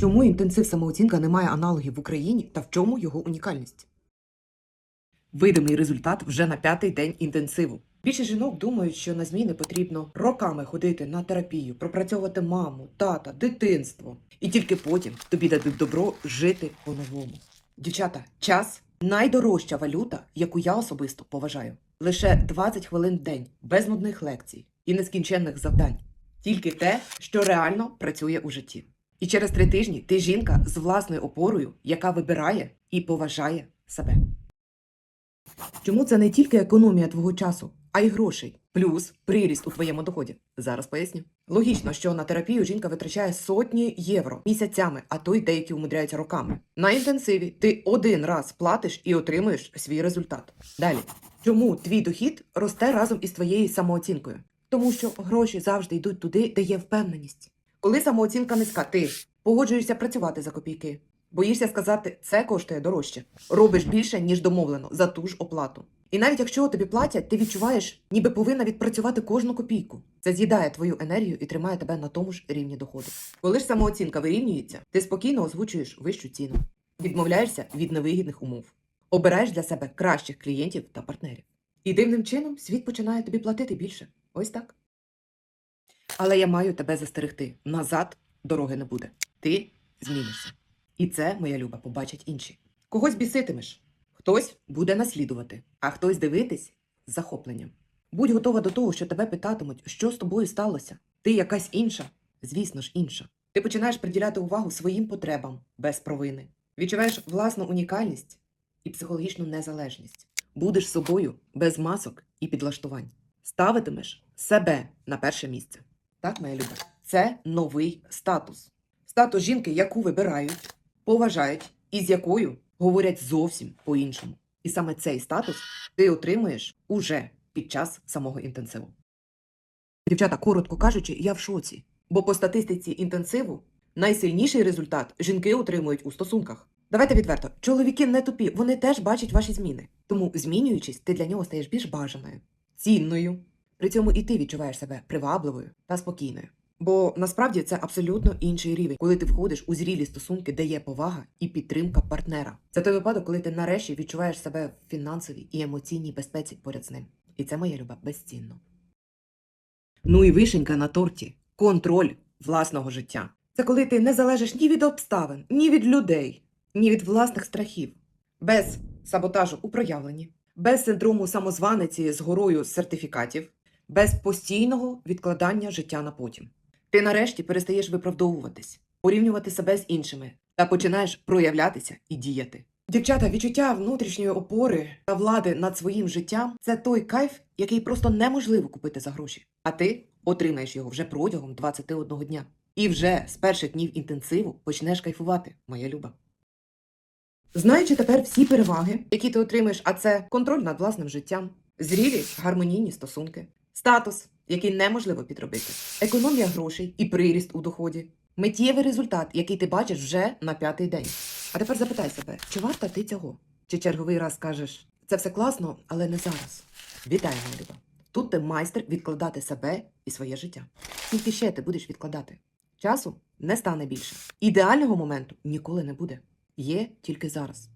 Чому інтенсив самооцінка не має аналогів в Україні та в чому його унікальність? Видимий результат вже на п'ятий день інтенсиву. Більше жінок думають, що на зміни потрібно роками ходити на терапію, пропрацьовувати маму, тата, дитинство. І тільки потім тобі дадуть добро жити по-новому. Дівчата, час найдорожча валюта, яку я особисто поважаю. Лише 20 хвилин в день, без нудних лекцій і нескінченних завдань. Тільки те, що реально працює у житті. І через три тижні ти жінка з власною опорою, яка вибирає і поважає себе. Чому це не тільки економія твого часу, а й грошей, плюс приріст у твоєму доході? Зараз поясню. Логічно, що на терапію жінка витрачає сотні євро місяцями, а то й деякі умудряються роками. На інтенсиві ти один раз платиш і отримуєш свій результат. Далі, чому твій дохід росте разом із твоєю самооцінкою? Тому що гроші завжди йдуть туди, де є впевненість. Коли самооцінка низька, ти погоджуєшся працювати за копійки, боїшся сказати, це коштує дорожче, робиш більше, ніж домовлено, за ту ж оплату. І навіть якщо тобі платять, ти відчуваєш, ніби повинна відпрацювати кожну копійку. Це з'їдає твою енергію і тримає тебе на тому ж рівні доходу. Коли ж самооцінка вирівнюється, ти спокійно озвучуєш вищу ціну, відмовляєшся від невигідних умов, обираєш для себе кращих клієнтів та партнерів. І дивним чином світ починає тобі платити більше. Ось так. Але я маю тебе застерегти. Назад дороги не буде. Ти змінишся. І це, моя люба, побачать інші. Когось біситимеш, хтось буде наслідувати, а хтось дивитись з захопленням. Будь готова до того, що тебе питатимуть, що з тобою сталося. Ти якась інша, звісно ж, інша. Ти починаєш приділяти увагу своїм потребам без провини. Відчуваєш власну унікальність і психологічну незалежність. Будеш собою без масок і підлаштувань. Ставитимеш себе на перше місце. Так, моя люба, це новий статус. Статус жінки, яку вибирають, поважають і з якою говорять зовсім по-іншому. І саме цей статус ти отримуєш уже під час самого інтенсиву. Дівчата, коротко кажучи, я в шоці. Бо по статистиці інтенсиву найсильніший результат жінки отримують у стосунках. Давайте відверто, чоловіки не тупі, вони теж бачать ваші зміни. Тому, змінюючись, ти для нього стаєш більш бажаною, цінною. При цьому і ти відчуваєш себе привабливою та спокійною. Бо насправді це абсолютно інший рівень, коли ти входиш у зрілі стосунки, де є повага і підтримка партнера. Це той випадок, коли ти нарешті відчуваєш себе в фінансовій і емоційній безпеці поряд з ним. І це моя люба безцінно. Ну і вишенька на торті контроль власного життя. Це коли ти не залежиш ні від обставин, ні від людей, ні від власних страхів, без саботажу у проявленні, без синдрому самозваниці з горою сертифікатів, без постійного відкладання життя на потім. Ти нарешті перестаєш виправдовуватись, порівнювати себе з іншими та починаєш проявлятися і діяти. Дівчата, відчуття внутрішньої опори та влади над своїм життям це той кайф, який просто неможливо купити за гроші. А ти отримаєш його вже протягом 21 дня. І вже з перших днів інтенсиву почнеш кайфувати, моя люба. Знаючи тепер всі переваги, які ти отримаєш, а це контроль над власним життям, зрілість, гармонійні стосунки, статус, який неможливо підробити, економія грошей і приріст у доході, миттєвий результат, який ти бачиш вже на п'ятий день. А тепер запитай себе, чи варта ти цього? Чи черговий раз скажеш, це все класно, але не зараз. Вітаю, люба. Тут ти майстер відкладати себе і своє життя. Скільки ще ти будеш відкладати? Часу не стане більше. Ідеального моменту ніколи не буде. Є тільки зараз.